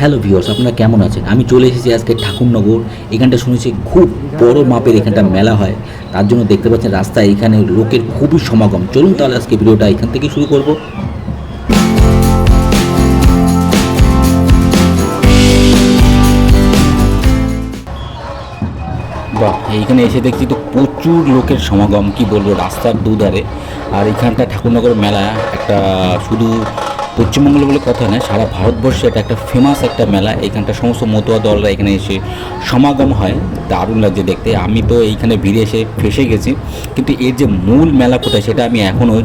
Hello viewers আপনারা কেমন আছেন? আমি চলে এসেছি আজকে ঠাকুরনগর। এখানটা শুনেছি খুব বড় মাপের এখানটা মেলা হয়। তার জন্য দেখতে পাচ্ছেন রাস্তায় এখানে লোকের খুবই সমাগম। চলুন তাহলে আজকে ভিডিওটা এখান থেকে শুরু করব। এইখানে এসে দেখছি তো প্রচুর লোকের সমাগম। কি বলব, রাস্তার দুধারে। আর এখানটা ঠাকুরনগর মেলা, একটা শুধু পশ্চিমবঙ্গ বলে কথা নয়, সারা ভারতবর্ষে এটা একটা ফেমাস একটা মেলা। এখানটা সমস্ত মতুয়া দলরা এখানে এসে সমাগম হয়। দারুণ লাগছে দেখতে। আমি তো এইখানে ভিড়ে এসে ফেসে গেছি। কিন্তু এর যে মূল মেলা কোথায় সেটা আমি এখনও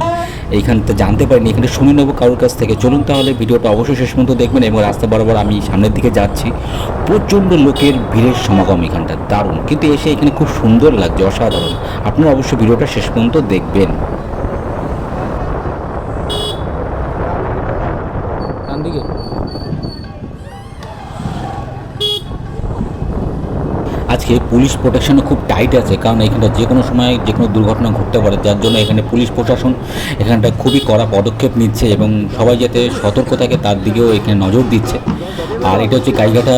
এইখানটা জানতে পারিনি। এখানে শুনে নেব কারোর কাছ থেকে। চলুন তাহলে ভিডিওটা অবশ্যই শেষ পর্যন্ত দেখবেন এবং রাস্তা বরাবর আমি সামনের দিকে যাচ্ছি। প্রচণ্ড লোকের ভিড়ের সমাগম এখানটা। দারুণ। কিন্তু এসে এখানে খুব সুন্দর লাগছে, অসাধারণ। আপনারা অবশ্যই ভিডিওটা শেষ পর্যন্ত দেখবেন। আজকে পুলিশ প্রোটেকশনও খুব টাইট আছে, কারণ এখানটা যে কোনো সময় যে কোনো দুর্ঘটনা ঘটতে পারে, যার জন্য এখানে পুলিশ প্রশাসন এখানটা খুবই কড়া পদক্ষেপ নিচ্ছে এবং সবাই যাতে সতর্ক থাকে তার দিকেও এখানে নজর দিচ্ছে। আর এটা হচ্ছে গাইঘাটা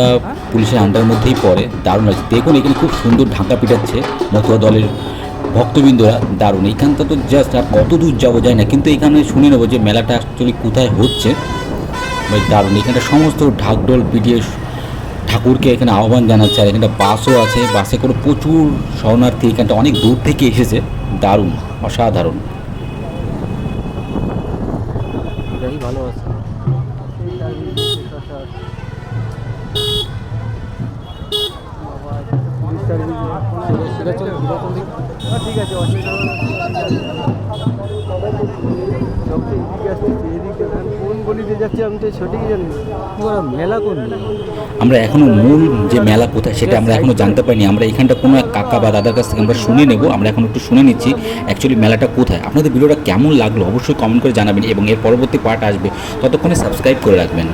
পুলিশের আন্ডার মধ্যেই পড়ে, দারুণ আছে দেখুন, এখানে খুব সুন্দর ঢাকা পিটাচ্ছে মতুয়া দলের ভক্তবৃন্দরা, দারুণ। এইখানটা তো জাস্ট আর কত দূর যাব যায় না, কিন্তু এখানে শুনে নেব যে মেলাটা অ্যাকচুয়ালি কোথায় হচ্ছে। দারুণ। এখানটা সমস্ত ঢাকডোল পিটিয়ে ঠাকুরকে এখানে আহ্বান জানাচ্ছে আর এখানটা বাসও আছে। বাসে করে প্রচুর শরণার্থী এখানটা অনেক দূর থেকে এসেছে। দারুণ অসাধারণ। ভালো ঠিক আছে যাচ্ছি আমি তো সঠিক জানি না। মেলা কোন আমরা এখনও মূল যে মেলা কোথায় সেটা আমরা এখনও জানতে পারিনি। আমরা এখানটা কোনো এক কাকা বা দাদার কাছ থেকে আমরা শুনে নেব। আমরা এখন একটু শুনে নিচ্ছি অ্যাকচুয়ালি মেলাটা কোথায়। আপনাদের ভিডিওটা কেমন লাগল অবশ্যই কমেন্ট করে জানাবেন এবং এর পরবর্তী পার্ট আসবে। ততক্ষণে সাবস্ক্রাইব করে রাখবেন।